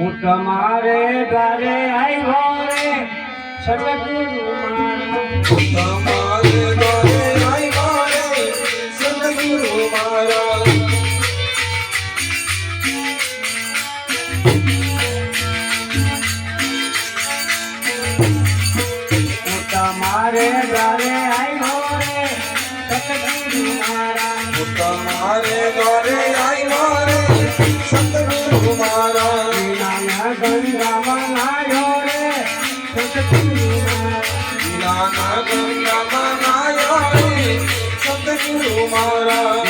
હું તમારે ઘરે આવ્યો રે. સડક મારા મારા.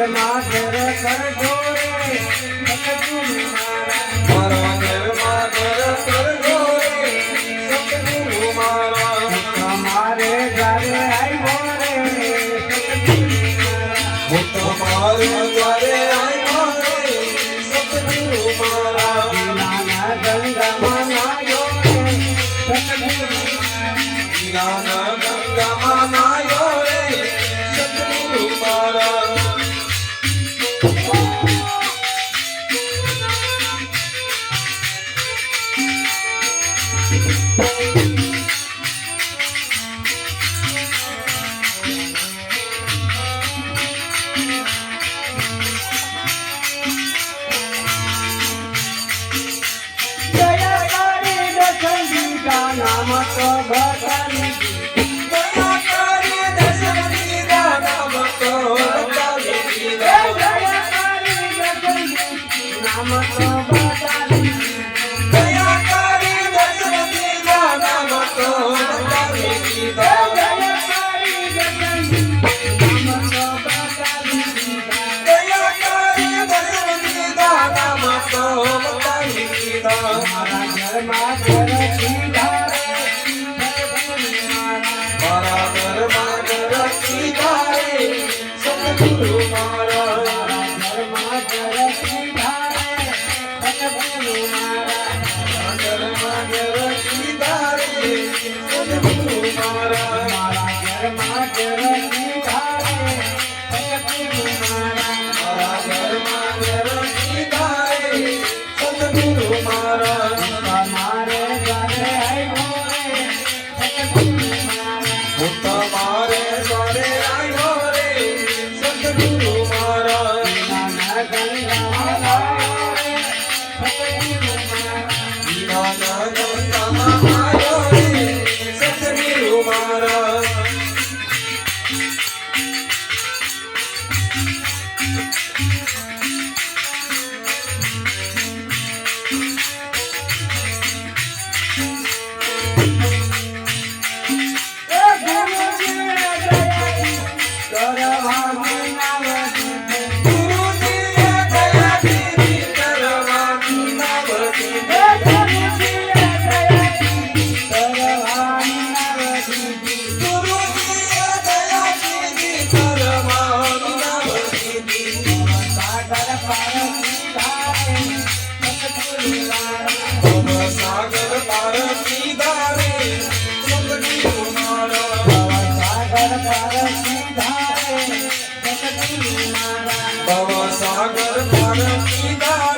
I'm Hare મારા ઘરમાં ઘરથી ધારે મારા ઘરમાં ઘરથી ધારે સદગુરુ મારા ઘરમાં ઘરથી ધારે સદગુરુ મારા ઘરમાં ઘર Agora vai ભવ સાગર પાર પીધા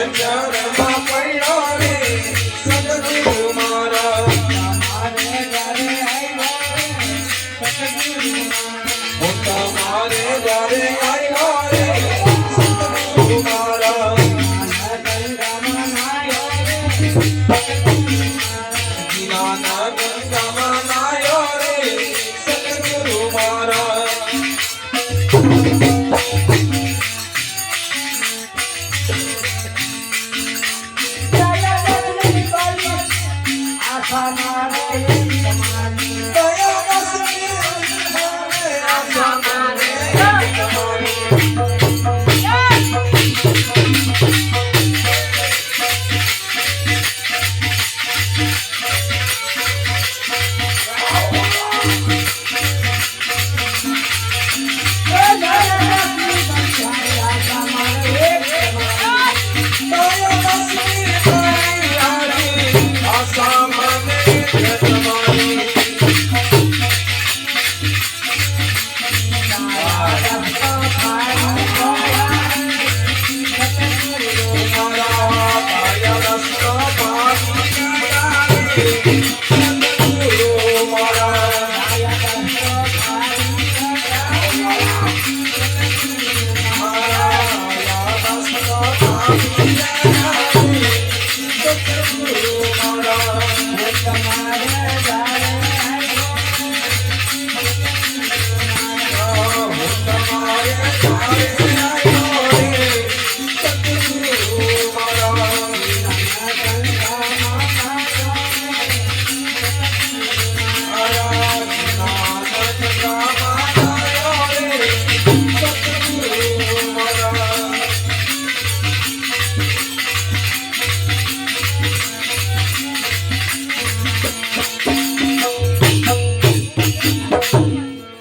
Janana